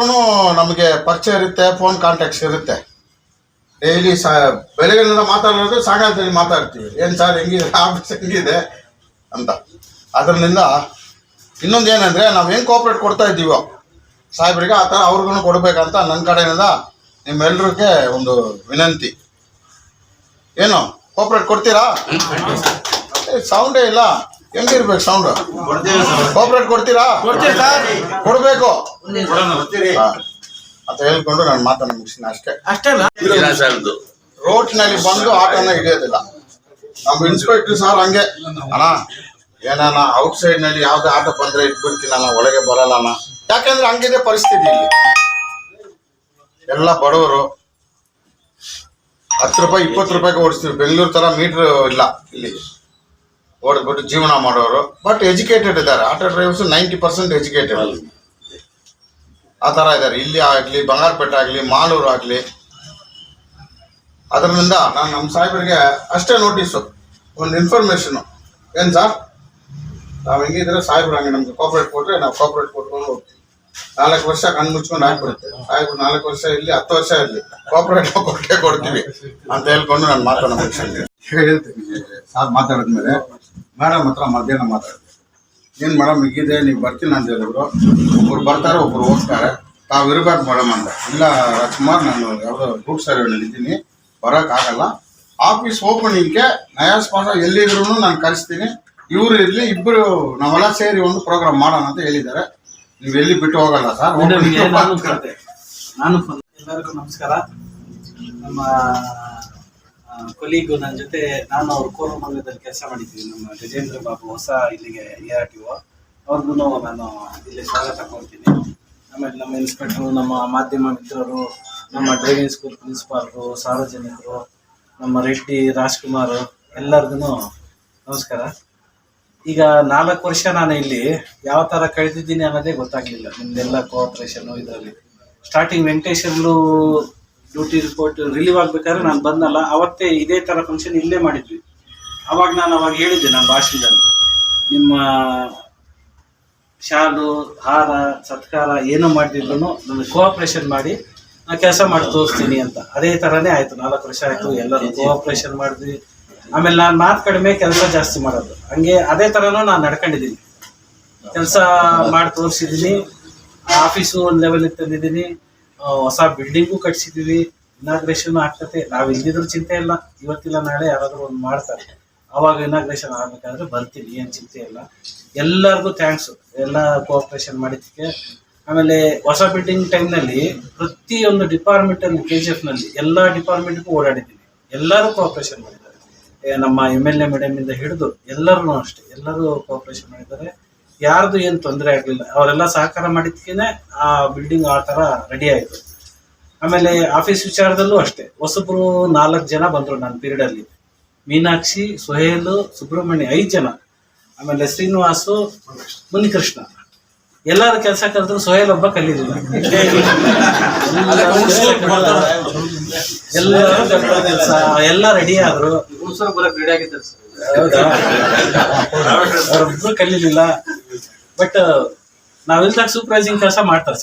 ನಮಗೆ ಪರಿಚಯ ಇರುತ್ತೆ ಫೋನ್ ಕಾಂಟ್ಯಾಕ್ಟ್ಸ್ ಇರುತ್ತೆ. ಡೈಲಿ ಸಾ ಬೆಳಗ್ಗೆಲ್ಲ ಮಾತಾಡೋದು ಸಾಯಂಕಾಲದಲ್ಲಿ ಮಾತಾಡ್ತೀವಿ. ಏನು ಸರ್ ಹೆಂಗಿದೆ? ಆಫೀಸ್ ಹೆಂಗಿದೆ? ಅಂತ. ಅದರಿಂದ ಇನ್ನೊಂದು ಏನಂದರೆ ನಾವು ಹೆಂಗೆ ಕೋಪ್ರೇಟ್ ಕೊಡ್ತಾ ಇದ್ದೀವೋ? ಸಾಹೇಬ್ರಿಗೆ ಆ ಥರ ಅವ್ರಿಗೂ ಕೊಡಬೇಕಂತ ನನ್ನ ಕಡೆಯಿಂದ ನಿಮ್ಮೆಲ್ರಿಗೆ ಒಂದು ವಿನಂತಿ. ಏನು ಕೋಪ್ರೇಟ್ ಕೊಡ್ತೀರಾ? ಸೌಂಡೇ ಇಲ್ಲ. ಹೆಂಗಿರ್ಬೇಕು ಸೌಂಡ್ ಕೋಪ್ರೇಟ್ ಕೊಡ್ತೀರಾ? ಕೊಡಬೇಕು. ಅಂತ ಹೇಳ್ಕೊಂಡು ನಾನು ಮಾತನ್ನು ಮುಗಿಸಿನ ಅಷ್ಟೇ. ಅಷ್ಟೇನಾ? ವಿಲಾಸದ್ದು ರೋಡ್ನಲ್ಲಿ ಬಂದು ಆಟೋನ ಹಿಡಿಯೋದಿಲ್ಲ. ನಮ್ಮ ಇನ್ಸ್ಪೆಕ್ಟರ್ ಸರ್ ಹಂಗೆ. ಅಣ್ಣ ಏನಾನ ಔಟ್ ಯಾವುದೇ ನಲ್ಲಿ ಯಾವ್ದೇ ಆಟೋ ಬಂದ್ರೆ ಇಟ್ಬಿಡ್ತೀನಿ ಅಣ್ಣ ಒಳಗೆ ಬರಲ್ಲ ಅಣ್ಣ. ಯಾಕಂದ್ರೆ ಹಂಗಿದೆ ಪರಿಸ್ಥಿತಿ ಇಲ್ಲಿ. ಎಲ್ಲ ಬಡವರು ಹತ್ತು ರೂಪಾಯಿ, ಇಪ್ಪತ್ತು ರೂಪಾಯಿಗೆ ಓಡಿಸ್ತೀವಿ ಬೆಂಗಳೂರು ತರ ಮೀಟರ್ ಇಲ್ಲ ಇಲ್ಲಿ. ಓಡಿಸ್ಬಿಟ್ಟು ಜೀವನ ಮಾಡೋರು. ಬಟ್ ಎಜುಕೇಟೆಡ್ ಇದ್ದಾರೆ. Auto drivers ninety percent educated ಅಲ್ಲಿ ಆ ತರ ಇದ್ದಾರೆ. ಇಲ್ಲಿ ಆಗ್ಲಿ, ಬಂಗಾರಪೇಟೆ ಆಗ್ಲಿ, ಮಾಲೂರು ಆಗ್ಲಿ. ಅದರಿಂದ ನಾನು ನಮ್ಮ ಸಾಹೇಬರಿಗೆ ಅಷ್ಟೇ ನೋಟಿಸು ಒಂದು ಇನ್ಫಾರ್ಮೇಷನು ಏನು ಸರ್ ನಾವು ಹೆಂಗಿದ್ರೆ ಸಾಹೇಬ್ರು ಹಂಗೆ ನಮ್ಗೆ ಕೋಪರೇಟ್ ಕೊಟ್ಟರೆ ನಾವು ಕೋಪರೇಟ್ ಕೊಟ್ಕೊಂಡು ಹೋಗ್ತೀವಿ. ನಾಲ್ಕು ವರ್ಷ ಕಣ್ಣು ಮುಚ್ಕೊಂಡು ಹಾಕ್ಬಿಡುತ್ತೆ ಸಾಹೇಬ್ರು ನಾಲ್ಕು ವರ್ಷ ಇರಲಿ ಹತ್ತು ವರ್ಷ ಇರಲಿ. ಕೋಪರೇಟ್ ಕೊಟ್ಟೆ ಕೊಡ್ತೀವಿ ಅಂತ ಹೇಳ್ಕೊಂಡು ನಾನು ಮಾತಾಡೋ ಹೇಳ್ತೀನಿ. ಸಾರ್ ಮಾತಾಡಿದ್ಮೇಲೆ ಮೇಡಮ್ ಹತ್ರ ಮಧ್ಯಾಹ್ನ ಮಾತಾಡ್ತೀನಿ ಏನು ಮೇಡಮ್ ಈಗಿದೆ ನೀವು ಬರ್ತೀನಿ ಅಂತ ಹೇಳಿದ್ರು. ಒಬ್ರು ಬರ್ತಾರೆ ಒಬ್ರು ಹೋಗ್ತಾರೆ. ತಾವು ಇರಬೇಕು ಮೇಡಮ್ ಅಂತ. ಇಲ್ಲ ರಾಜ್ಕುಮಾರ್ ನಾನು ಯಾವುದೋ ರೂಟ್ ಸರ್ವೆನಲ್ಲಿ ಇದ್ದೀನಿ ಬರೋಕ್ಕಾಗಲ್ಲ ಆಫೀಸ್ ಓಪನಿಂಗ್ಗೆ ನಯಾಸ್ ಪಾಸ ಎಲ್ಲಿದ್ರು ನಾನು ಕಳಿಸ್ತೀನಿ ಇವರು ಇರಲಿ ಇಬ್ಬರು ನಾವೆಲ್ಲ ಸೇರಿ ಒಂದು ಪ್ರೋಗ್ರಾಮ್ ಮಾಡೋಣ ಅಂತ ಹೇಳಿದ್ದಾರೆ. ನೀವು ಎಲ್ಲಿ ಬಿಟ್ಟು ಹೋಗಲ್ಲ ಸರ್? ನಾನು ಎಲ್ಲರಿಗೂ ನಮಸ್ಕಾರ. ನಮ್ಮ ಕೊಲೀಗು ನನ್ನ ಜೊತೆ ನಾನು ಅವ್ರ ಕೋರಮಂಗಲದಲ್ಲಿ ಕೆಲಸ ಮಾಡಿದ್ವಿ. ನಮ್ಮ ಗಜೇಂದ್ರ ಬಾಬು ಹೊಸ ಇಲ್ಲಿಗೆ ಎ ಆರ್ ಟಿ ಒ ಅವ್ರಿಗೂ ನಾನು ಇಲ್ಲಿ ಸ್ವಾಗತ ಕೊಡ್ತೀನಿ ಆಮೇಲೆ ನಮ್ಮ ಇನ್ಸ್ಪೆಕ್ಟರ್ ನಮ್ಮ ಮಾಧ್ಯಮ ಮಿತ್ರರು ನಮ್ಮ ಡ್ರೈವಿಂಗ್ ಸ್ಕೂಲ್ ಪ್ರಿನ್ಸಿಪಾಲ್ರು ಸಾರ್ವಜನಿಕರು ನಮ್ಮ ರೆಡ್ಡಿ ರಾಜ್ಕುಮಾರ್ ಎಲ್ಲರಿಗೂ ನಮಸ್ಕಾರ. ಈಗ ನಾಲ್ಕು ವರ್ಷ ನಾನು ಇಲ್ಲಿ ಯಾವ ತರ ಕಳೆದಿದ್ದೀನಿ ಅನ್ನೋದೇ ಗೊತ್ತಾಗ್ಲಿಲ್ಲ. ನಿಮ್ದೆಲ್ಲ ಕೋಆಪರೇಷನ್ ಇದರಲ್ಲಿ. Starting Venkateshwarlu duty report relieve ಆಗ್ಬೇಕಾದ್ರೆ ನಾನು ಬಂದಲ್ಲ, ಅವತ್ತೇ ಇದೇ ತರ ಫಂಕ್ಷನ್ ಇಲ್ಲೇ ಮಾಡಿದ್ವಿ. ಅವಾಗ ನಾನು ಅವಾಗ ಹೇಳಿದ್ದೆ ನಮ್ಮ ಭಾಷಣದಲ್ಲಿ. ನಿಮ್ಮ ಶಾಲು, ಹಾರ, ಸತ್ಕಾರ ಏನು ಮಾಡಿದ್ರು ನನಗೆ ಕೋಆಪರೇಷನ್ ಮಾಡಿ ನಾ ಕೆಲಸ ಮಾಡಿ ತೋರಿಸ್ತೀನಿ ಅಂತ. ಅದೇ ಥರನೇ ಆಯಿತು, ನಾಲ್ಕು ವರ್ಷ ಆಯಿತು, ಎಲ್ಲರೂ ಕೋಆಪರೇಷನ್ ಮಾಡಿದ್ವಿ. ಆಮೇಲೆ ನಾನು ಮಾತು ಕಡಿಮೆ ಕೆಲಸ ಜಾಸ್ತಿ ಮಾಡೋದು. ಹಂಗೆ ಅದೇ ಥರನೂ ನಾನು ನಡ್ಕೊಂಡಿದ್ದೀನಿ. ಕೆಲಸ ಮಾಡಿ ತೋರಿಸಿದ್ದೀನಿ. ಆಫೀಸು ಒಂದು ಲೆವೆಲಿಗೆ ತಂದಿದ್ದೀನಿ. ಹೊಸ ಬಿಲ್ಡಿಂಗು ಕಟ್ಸಿದ್ದೀವಿ ಇನಾಗ್ರೇಷನ್ ಆಗ್ತತೆ ನಾವು ಇಲ್ಲಿದ್ರು ಚಿಂತೆ ಇಲ್ಲ. ಇವತ್ತಿಲ್ಲ ನಾಳೆ ಯಾರಾದರೂ ಒಂದು ಮಾಡ್ತಾರೆ. ಅವಾಗ ಇನಾಗ್ರೇಷನ್ ಆಗ್ಬೇಕಾದ್ರೆ ಬರ್ತೀನಿ. ಏನು ಚಿಂತೆ ಇಲ್ಲ. ಎಲ್ಲರಿಗೂ ಥ್ಯಾಂಕ್ಸು ಎಲ್ಲ ಕೋಆಪ್ರೇಷನ್ ಮಾಡಿದ್ದಕ್ಕೆ. ಆಮೇಲೆ ಹೊಸ ಬಿಲ್ಡಿಂಗ್ ಟೈಮ್ನಲ್ಲಿ ಪ್ರತಿಯೊಂದು ಡಿಪಾರ್ಟ್ಮೆಂಟಲ್ಲಿ ಕೆ ಜಿ ಎಫ್ನಲ್ಲಿ ಎಲ್ಲ ಡಿಪಾರ್ಟ್ಮೆಂಟ್ಗೂ ಓಡಾಡಿದ್ದೀನಿ. ಎಲ್ಲರೂ ಕೋಆಪ್ರೇಷನ್ ಮಾಡಿದ್ದಾರೆ ಏ, ನಮ್ಮ ಎಂ ಎಲ್ ಎ ಮೇಡಮಿಂದ ಹಿಡಿದು ಎಲ್ಲರೂ ಅಷ್ಟೇ ಎಲ್ಲರೂ ಕೋಪರೇಷನ್ ಮಾಡಿದ್ದಾರೆ. ಯಾರ್ದು ಏನು ತೊಂದರೆ ಆಗಲಿಲ್ಲ. ಅವರೆಲ್ಲ ಸಹಕಾರ ಮಾಡಿದ್ಕೇನೆ ಆ ಬಿಲ್ಡಿಂಗ್ ಆ ಥರ ರೆಡಿ ಆಯಿತು. ಆಮೇಲೆ ಆಫೀಸ್ ವಿಚಾರದಲ್ಲೂ ಅಷ್ಟೇ ಹೊಸಬ್ರು ನಾಲ್ಕು ಜನ ಬಂದರು ನನ್ನ ಪೀರಿಯಡಲ್ಲಿ ಮೀನಾಕ್ಷಿ ಸುಹೇಲು ಸುಬ್ರಹ್ಮಣ್ಯ ಐದು ಜನ. ಆಮೇಲೆ ಶ್ರೀನಿವಾಸು ಮುನಿಕೃಷ್ಣ. ಎಲ್ಲರ ಕೆಲಸ ಕಲಿದ್ರು ಸೊಹೇಲ್ ಒಬ್ಬ ಕಲೀಲಿಲ್ಲ. ಎಲ್ಲರೂ ಕೆಲಸ ಎಲ್ಲ ರೆಡಿ ಆದ್ರು. ಹುಣಸೂರು ಬರಕ್ ರೆಡಿ ಆಗಿದ್ದಾರೆ ಸರ್. ಕಲೀಲಿಲ್ಲ. ಬಟ್ ನಾವಿಲ್ದಾಗ ಸೂಪರ್ವೈಸಿಂಗ್ ಕೆಲಸ ಮಾಡ್ತಾರೆ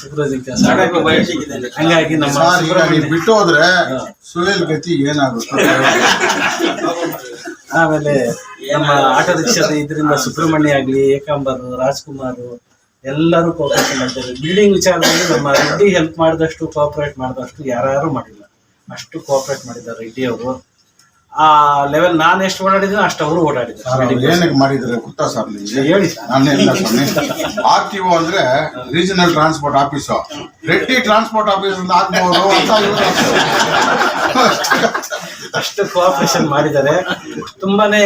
ಸೂಪರ್ವೈಸಿಂಗ್ ಕೆಲಸ ಹಂಗಾಗಿ ನಮ್ಮ ಬಿಟ್ಟು ಹೋದ್ರೆ ಸುಳಿಲ್ ಗತಿ ಏನಾಗುತ್ತೆ? ಆಮೇಲೆ ನಮ್ಮ ಆಟೋ ರಿಕ್ಷಾದ ಇದರಿಂದ ಸುಬ್ರಹ್ಮಣ್ಯ ಆಗ್ಲಿ ಏಕಾಂಬರ್ ರಾಜ್ಕುಮಾರ್ ಎಲ್ಲರೂ ಕೋಆಪರೇಟ್ ಮಾಡ್ತಾರೆ. ಬಿಲ್ಡಿಂಗ್ ವಿಚಾರದಲ್ಲಿ ನಮ್ಮ ರೆಡ್ಡಿ ಹೆಲ್ಪ್ ಮಾಡಿದಷ್ಟು ಕೋಆಪರೇಟ್ ಮಾಡಿದಷ್ಟು ಯಾರು ಮಾಡಿಲ್ಲ. ಅಷ್ಟು ಕೋಆಪರೇಟ್ ಮಾಡಿದ್ದಾರೆ ರೆಡ್ಡಿ ಅವರು. ಆ ಲೆವೆಲ್ ನಾನು ಎಷ್ಟು ಓಡಾಡಿದ್ರು ಅಷ್ಟು ಅವರು ಓಡಾಡಿದ್ರು ಏನಕ್ಕೆ ಮಾಡಿದ್ರೆ ಗೊತ್ತಾ ಸರ್ ಹೇಳಿ ಸ್ವಾಮಿ ಆರ್ ಟಿ ಒ ಅಂದ್ರೆ regional transport office Reddy transport office ಅಂತ ಆಗ್ಬೋದು ಅಂತ ಇವ್ರು ಅಷ್ಟು ಕೋಆಪರೇಷನ್ ಮಾಡಿದ್ದಾರೆ. ತುಂಬಾನೇ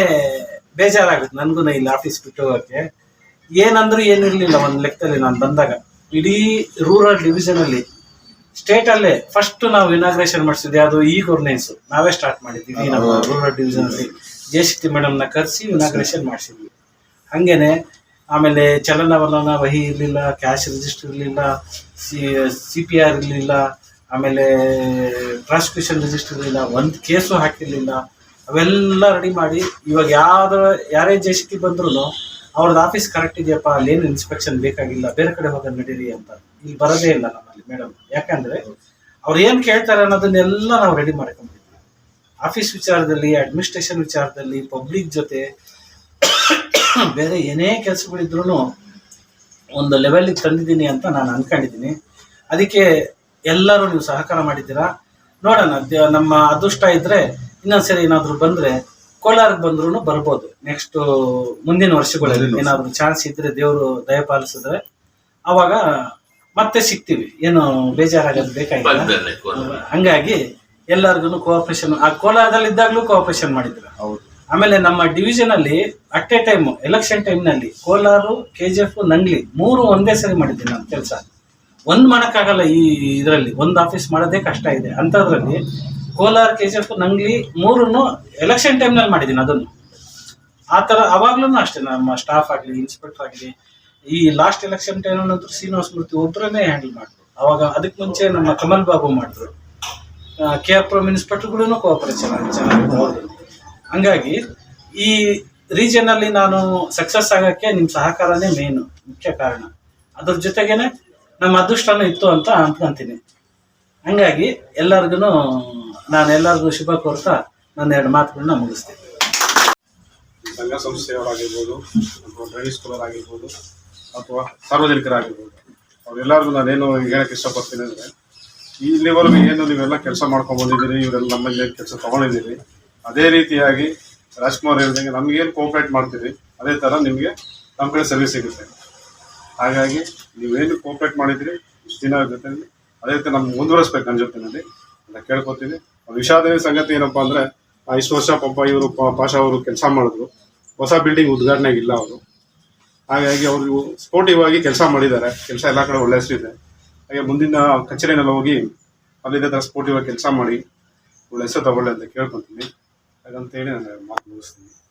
ಬೇಜಾರಾಗುತ್ತೆ. ನನ್ಗೂ ಇಲ್ಲಿ ಆಫೀಸ್ ಬಿಟ್ಟು ಹೋಗಕ್ಕೆ. ಏನಂದ್ರೂ ಏನಿರ್ಲಿಲ್ಲ ಒಂದ್ ಲೆಕ್ಕದಲ್ಲಿ ನಾನು ಬಂದಾಗ. ಇಡೀ ರೂರಲ್ ಡಿವಿಷನ್ ಅಲ್ಲಿ ಸ್ಟೇಟ್ ಅಲ್ಲೇ ಫಸ್ಟ್ ನಾವು ಇನಾಗ್ರೇಷನ್ ಮಾಡಿಸಿದ್ವಿ ಅದು ಈ ಗವರ್ನೆನ್ಸ್ ನಾವೇ ಸ್ಟಾರ್ಟ್ ಮಾಡಿದ್ವಿ ನಮ್ಮ ರೂರಲ್ ಡಿವಿಷನ್ ಅಲ್ಲಿ. ಜಯಶಕ್ತಿ ಮೇಡಮ್ನ ಕರೆಸಿ ಇನಾಗ್ರೇಷನ್ ಮಾಡಿಸಿದ್ವಿ. ಹಂಗೇನೆ ಆಮೇಲೆ ಚಲನವಲನ ವಹಿ ಇರಲಿಲ್ಲ ಕ್ಯಾಶ್ ರಿಜಿಸ್ಟರ್ ಇರಲಿಲ್ಲ ಸಿ ಪಿ ಆರ್ ಇರಲಿಲ್ಲ ಆಮೇಲೆ ಪ್ರಾಸಿಕ್ಯೂಷನ್ ರಿಜಿಸ್ಟರ್ ಇರಲಿಲ್ಲ ಒಂದು ಕೇಸು ಹಾಕಿರಲಿಲ್ಲ. ಅವೆಲ್ಲ ರೆಡಿ ಮಾಡಿ ಇವಾಗ ಯಾವ್ದು ಯಾರೇ ಜಯಶಕ್ತಿ ಬಂದ್ರು ಅವ್ರದ್ದು ಆಫೀಸ್ ಕರೆಕ್ಟ್ ಇದೆಯಪ್ಪ ಅಲ್ಲೇನು ಇನ್ಸ್ಪೆಕ್ಷನ್ ಬೇಕಾಗಿಲ್ಲ ಬೇರೆ ಕಡೆ ಹೋಗೋದು ನಡೀರಿ ಅಂತ. ಇಲ್ಲಿ ಬರೋದೇ ಇಲ್ಲ ಮೇಡಮ್. ಯಾಕಂದ್ರೆ ಅವ್ರು ಏನು ಕೇಳ್ತಾರೆ ಅನ್ನೋದನ್ನೆಲ್ಲ ನಾವು ರೆಡಿ ಮಾಡ್ಕೊಂಡಿದ್ವಿ ಆಫೀಸ್ ವಿಚಾರದಲ್ಲಿ ಅಡ್ಮಿನಿಸ್ಟ್ರೇಷನ್ ವಿಚಾರದಲ್ಲಿ ಪಬ್ಲಿಕ್ ಜೊತೆ ಬೇರೆ ಏನೇ ಕೆಲಸಗಳಿದ್ರು ಒಂದು ಲೆವೆಲ್ಗೆ ತಂದಿದ್ದೀನಿ ಅಂತ ನಾನು ಅನ್ಕೊಂಡಿದ್ದೀನಿ. ಅದಕ್ಕೆ ಎಲ್ಲರೂ ನೀವು ಸಹಕಾರ ಮಾಡಿದ್ದೀರಾ? ನೋಡೋಣ. ನಮ್ಮ ಅದೃಷ್ಟ ಇದ್ರೆ ಇನ್ನೊಂದ್ಸರಿ ಏನಾದರೂ ಬಂದ್ರೆ ಕೋಲಾರಕ್ಕೆ ಬಂದ್ರು ಬರ್ಬೋದು. ನೆಕ್ಸ್ಟ್ ಮುಂದಿನ ವರ್ಷಗಳಲ್ಲಿ ಏನಾದರೂ ಚಾನ್ಸ್ ಇದ್ರೆ ದೇವರು ದಯಪಾಲಿಸಿದ್ರೆ. ಅವಾಗ ಮತ್ತೆ ಸಿಗ್ತೀವಿ. ಏನು ಬೇಜಾರಾಗೋದು ಬೇಕಾಗಿಲ್ಲ. ಹಂಗಾಗಿ ಎಲ್ಲರಿಗೂ ಕೋಆಪರೇಷನ್ ಆ ಕೋಲಾರದಲ್ಲಿ ಇದ್ದಾಗಲೂ ಕೋಆಪರೇಷನ್ ಮಾಡಿದ್ರು. ಹೌದು. ಆಮೇಲೆ ನಮ್ಮ ಡಿವಿಷನ್ ಅಲ್ಲಿ ಅಟ್ ಎ ಟೈಮ್ ಎಲೆಕ್ಷನ್ ಟೈಮ್ನಲ್ಲಿ Kolar K G F Nangli ಮೂರು ಒಂದೇ ಸರಿ ಮಾಡಿದ್ದೀನಿ ನಮ್ಮ ಕೆಲಸ. ಒಂದ್ ಮಾಡಕ್ಕಾಗಲ್ಲ ಈ ಇದರಲ್ಲಿ ಒಂದ್ ಆಫೀಸ್ ಮಾಡೋದೇ ಕಷ್ಟ ಇದೆ. ಅಂತದ್ರಲ್ಲಿ Kolar K G F Nangli ಮೂರನ್ನು ಎಲೆಕ್ಷನ್ ಟೈಮ್ನಲ್ಲಿ ಮಾಡಿದ್ದೀನಿ ಅದನ್ನು. ಆತರ ಥರ ಅವಾಗ್ಲೂ ಅಷ್ಟೇ ನಮ್ಮ ಸ್ಟಾಫ್ ಆಗಲಿ ಇನ್ಸ್ಪೆಕ್ಟರ್ ಆಗಲಿ ಈ ಲಾಸ್ಟ್ ಎಲೆಕ್ಷನ್ ಟೈಮ್ ಅಂದ್ರೆ ಶ್ರೀನಿವಾಸ ಮೂರ್ತಿ ಒಬ್ಬರನ್ನೇ ಹ್ಯಾಂಡಲ್ ಮಾಡಿದ್ರು. ಅವಾಗ ಅದಕ್ಕೆ ಮುಂಚೆ ನಮ್ಮ ಕಮಲ್ ಬಾಬು ಮಾಡಿದ್ರು. ಕೆ ಆರ್ ಪ್ರಮ್ ಇನ್ಸ್ಪೆಕ್ಟರ್ಗಳೂ ಕೋಆಪರೇಷನ್ ಅವ್ರ್ದು. ಹಂಗಾಗಿ ಈ ರೀಜನ್ ಅಲ್ಲಿ ನಾನು ಸಕ್ಸಸ್ ಆಗಕ್ಕೆ ನಿಮ್ಮ ಸಹಕಾರನೇ ಮೇನ್ ಮುಖ್ಯ ಕಾರಣ. ಅದ್ರ ಜೊತೆಗೇನೆ ನಮ್ಮ ಅದೃಷ್ಟನೂ ಇತ್ತು ಅಂತ ಅನ್ಕೊಂತೀನಿ ಹಂಗಾಗಿ ಎಲ್ಲರಿಗೂ ನಾನು ಎಲ್ಲರಿಗೂ ಶುಭ ಕೋರ್ತಾ ನನ್ನ ಎರಡು ಮಾತುಗಳನ್ನ ಮುಗಿಸ್ತೀನಿ. ಸಂಘ ಸಂಸ್ಥೆಯವರಾಗಿರ್ಬೋದು ಡ್ರೈವಿಂಗ್ ಸ್ಕೂಲರ್ ಆಗಿರ್ಬೋದು ಅಥವಾ ಸಾರ್ವಜನಿಕರಾಗಿರ್ಬೋದು. ಅವರೆಲ್ಲರಿಗೂ ನಾನೇನು ಹೇಳಕ್ಕೆ ಇಷ್ಟಪಡ್ತೀನಿ ಅಂದರೆ ಇಲ್ಲಿವರೆಗೂ ಏನು ನೀವೆಲ್ಲ ಕೆಲಸ ಮಾಡ್ಕೊಂಡು ಬಂದಿದ್ದೀರಿ, ಇವರೆಲ್ಲ ನಮ್ಮಲ್ಲಿ ಕೆಲಸ ತೊಗೊಂಡಿದ್ದೀರಿ, ಅದೇ ರೀತಿಯಾಗಿ ರಾಜ್ಕುಮಾರ್ ಹೇಳಿದಂಗೆ ನಮಗೇನು ಕೋಆಪ್ರೇಟ್ ಮಾಡ್ತೀರಿ, ಅದೇ ಥರ ನಿಮಗೆ ನಮ್ಮ ಕಡೆ ಸರ್ವಿಸ್ ಸಿಗುತ್ತೆ. ಹಾಗಾಗಿ ನೀವೇನು ಕೋಆಪ್ರೇಟ್ ಮಾಡಿದ್ರಿ ಇಷ್ಟು ದಿನ ಜೊತೆಲಿ, ಅದೇ ರೀತಿ ನಮ್ಗೆ ಮುಂದುವರಿಸ್ಬೇಕು ನನ್ನ ಜೊತೆನಲ್ಲಿ ಅಂತ ಕೇಳ್ಕೊತೀನಿ. ಒಂದು ವಿಷಾದನೀಯ ಸಂಗತಿ ಏನಪ್ಪ ಅಂದರೆ ಇಷ್ಟು ವರ್ಷ ಪಾಪ ಇವರು ಪಾಷಾ ಅವರು ಕೆಲಸ ಮಾಡಿದ್ರು, ಹೊಸ ಬಿಲ್ಡಿಂಗ್ ಉದ್ಘಾಟನೆ ಆಗಿಲ್ಲ ಅವರು. ಹಾಗಾಗಿ ಅವರು ಸ್ಪೋರ್ಟಿವ್ ಆಗಿ ಕೆಲಸ ಮಾಡಿದ್ದಾರೆ. ಕೆಲಸ ಎಲ್ಲ ಕಡೆ ಒಳ್ಳೆ ಇದೆ. ಹಾಗೆ ಮುಂದಿನ ಕಚೇರಿನೆಲ್ಲ ಹೋಗಿ ಅಲ್ಲಿದ್ದ ಸ್ಪೋರ್ಟಿವ್ ಆಗಿ ಕೆಲಸ ಮಾಡಿ ಒಳ್ಳೆ ಹೆಸರು ತಗೊಳ್ಳಿ ಅಂತ ಕೇಳ್ಕೊತೀನಿ. ಹಾಗಂತೇಳಿ ನಾನು ಮಾತು ಮುಗಿಸ್ತೀನಿ.